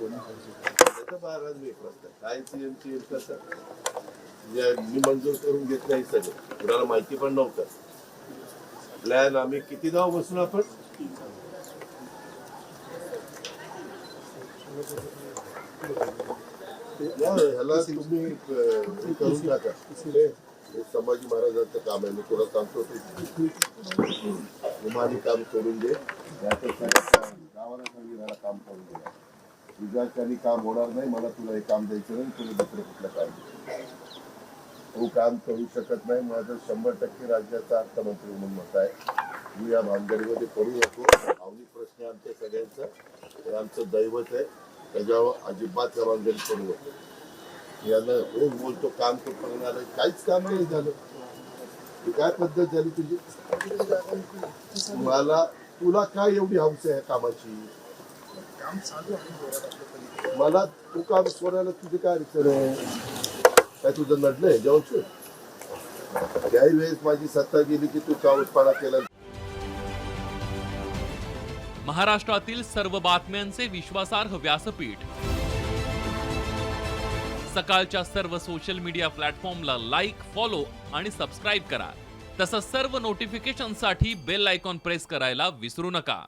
मी काय सीएमची कसं मी मंजूर करून घेत नाही सगळं. कुणाला माहिती पण नव्हतं. प्लॅन आम्ही किती जाऊ बसून आपण? ह्याला तुम्ही करून टाका. संभाजी महाराजांचं काम आहे. मी तुला सांगतो ते. काम करून दे. गावाला काम करून दे. तुझ्या त्यांनी काम होणार नाही मला तुला हे काम द्यायचं नाही तुला दुसरं कुठलं काम द्यायचं. तू काम करू शकत नाही माझं शंभर टक्के राज्याचा अर्थमंत्री म्हणून मत आहे. मी या भानगडीमध्ये पडू नको. भावनिक प्रश्न आमच्या सगळ्यांचा. हे आमचं दैवत आहे. त्याच्यावर अजिबात या भानगडीत पडू नको. यानं रोज बोलतो काम कुठपर्यंत आलं काहीच काम नाही झालं. ही काय पद्धत झाली तुझी? मला तुला काय एवढी हौस आहे कामाची? या कामाची मला तू काम सोडायला तुझी काय अडचण आहे? काय तुझं नडलंय जेवण त्याही वेळेस माझी सत्ता गेली की तू चावटपणा केला. महाराष्ट्रातील सर्व बातम्यांचे विश्वासार्ह व्यासपीठ. सकाळच्या सर्व सोशल मीडिया प्लॅटफॉर्मला लाईक फॉलो आणि सबस्क्राईब करा. तसंच सर्व नोटिफिकेशनसाठी बेल आयकॉन प्रेस करायला विसरू नका.